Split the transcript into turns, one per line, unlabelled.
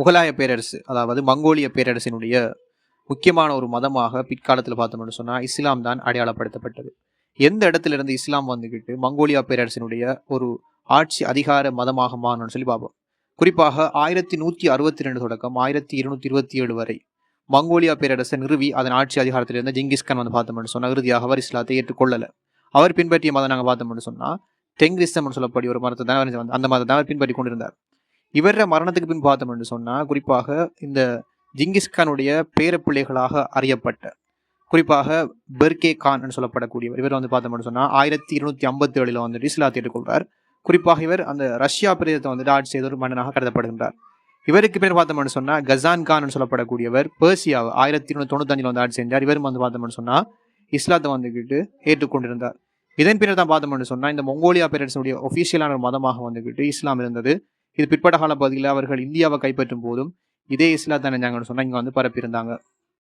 முகலாய பேரரசு அதாவது மங்கோலிய பேரரசினுடைய முக்கியமான ஒரு மதமாக பிற்காலத்தில் பார்த்தோம்னு சொன்னால் இஸ்லாம் தான் அடையாளப்படுத்தப்பட்டது. எந்த இடத்துல இருந்து இஸ்லாம் வந்துக்கிட்டு மங்கோலியா பேரரசினுடைய ஒரு ஆட்சி அதிகார மதமாக மாறணும்னு சொல்லி பார்ப்போம். குறிப்பாக ஆயிரத்தி நூற்றி அறுபத்தி ரெண்டு தொடக்கம் ஆயிரத்தி இருநூத்தி இருபத்தி ஏழு வரை மங்கோலியா பேரரசை நிறுவி அதன் ஆட்சி அதிகாரத்திலிருந்து ஜிங்கிஸ்கான் வந்து பார்த்தோம்னு சொன்னால் இறுதியாக அவர் இஸ்லாத்தை ஏற்றுக்கொள்ளலை. அவர் பின்பற்றிய மதம் நாங்கள் பார்த்தோம்னு சொன்னால் தெங்கிரிஸ்தம் சொல்லப்படி ஒரு மதத்தை தான் அந்த மதத்தை தான் அவர் பின்பற்றி கொண்டிருந்தார். இவர மரணத்துக்கு பின் பார்த்தோம் என்று சொன்னால் குறிப்பாக இந்த ஜிங்கிஸ்கானுடைய பேரப்பிள்ளைகளாக அறியப்பட்ட குறிப்பாக பெர்கே கான் என்று சொல்லப்படக்கூடியவர். இவர் வந்து பார்த்தோம்னு சொன்னால் ஆயிரத்தி இருநூத்தி ஐம்பத்தி ஏழில் வந்துட்டு இஸ்லாத்தை ஏற்றுக்கொள்கிறார் குறிப்பாக இவர் அந்த ரஷ்யா பிரதேசத்தை வந்துட்டு ஆட்சி செய்த ஒரு மன்னனாக கருதப்படுகின்றார். இவருக்கு பேர் பார்த்தோம்னு சொன்னால் கசான் கான் என்று சொல்லப்படக்கூடியவர் பேர்சியாவை ஆயிரத்தி இருநூத்தி தொண்ணூத்தஞ்சில் வந்து ஆட்சி செஞ்சார். இவரும் வந்து பார்த்தோம்னு சொன்னால் இஸ்லாத்தை வந்துக்கிட்டு ஏற்றுக்கொண்டிருந்தார். இதன் பின்னர் தான் பார்த்தோம்னு சொன்னால் இந்த மொங்கோலியா பேரரசனுடைய ஒஃபிஷியலான ஒரு மதமாக வந்துக்கிட்டு இஸ்லாம் இருந்தது. இது பிற்பட்ட கால பகுதியில் அவர்கள் இந்தியாவை கைப்பற்றும் போதும் இதே இஸ்லாத்தை நினைஞ்சாங்கன்னு சொன்னால் இங்கே வந்து பரப்பியிருந்தாங்க.